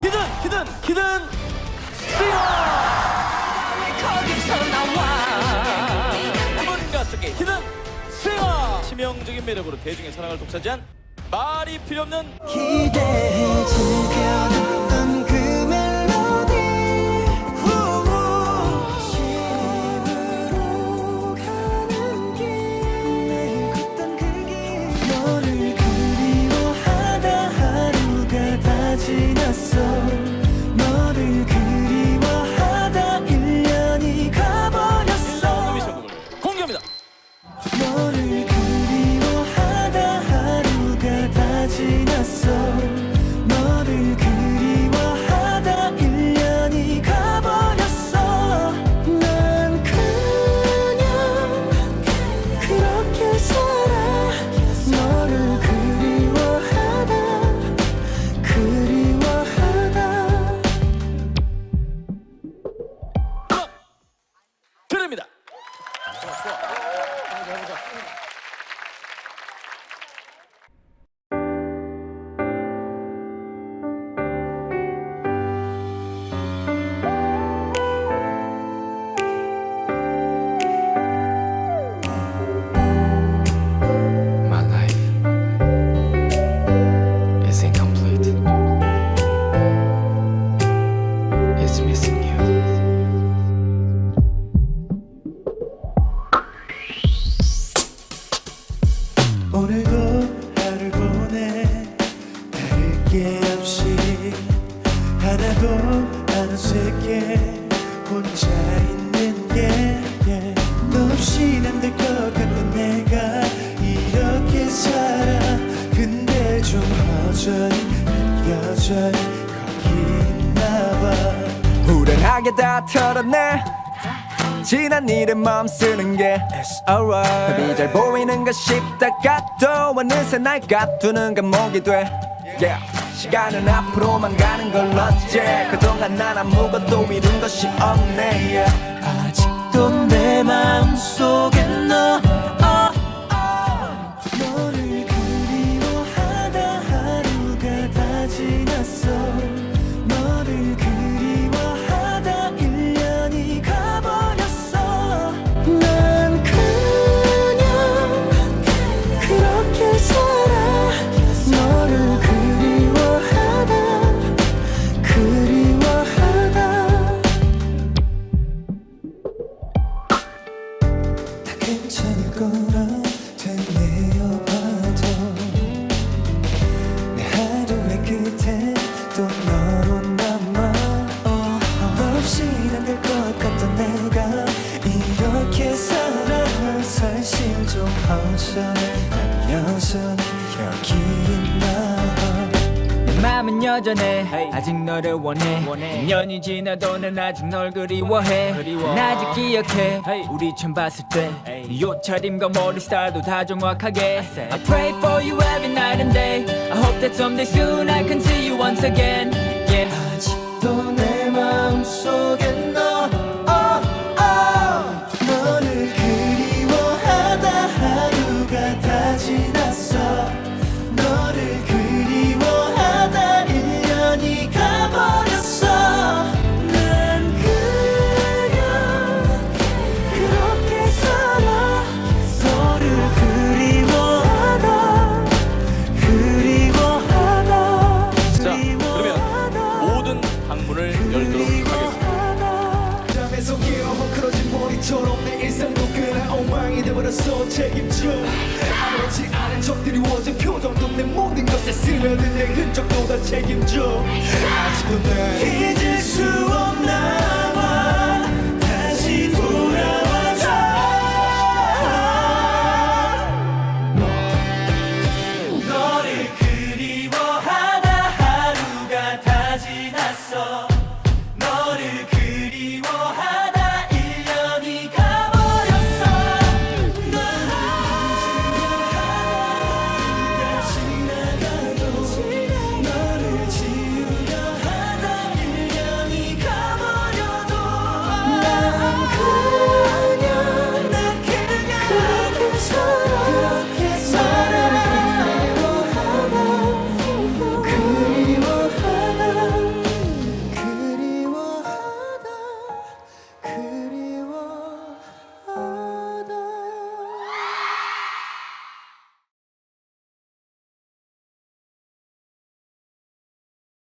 히든 히든 히든. 싱어 한번 가속의 히든 싱어 치명적인 매력으로 대중의 사랑을 독차지한 말이 필요 없는 기대해 혼자 있는 게 없이 안 될 것 같던 내가 이렇게 살아. 근데 좀 허전히 난 여전히 거기 있나 봐. 불안하게 다 털어내 지난 일에 마음 쓰는 게 It's alright. 답이 잘 보이는가 싶다가 또 어느새 날 가두는 감옥이 돼. Yeah. 시간은 앞으로만 가는 걸 어째 그동안 난 아무것도 이룬 것이 없네 yeah. 아직도 내 마음속에 너 끝에 또 너로 남아. 어, 너 없이 안될 것 같던 내가 이렇게 살아 사실 좀 허전해 난 여전히 여기 있나 봐. 내 맘은 여전해. 아직 너를 원해. 1년이 지나도 난 아직 널 그리워해. 난 아직 기억해. 우리 처음 봤을 때네 옷차림과 머리 스타일도 다 정확하게. I pray for you every night and that someday soon I can see you once again 내 일상도 그날 엉망이 돼버렸어. 책임져 아무렇지 않은 적들이 워진 표정도 내 모든 것에 스며든 내 흔적도 다 책임져. 아직도 날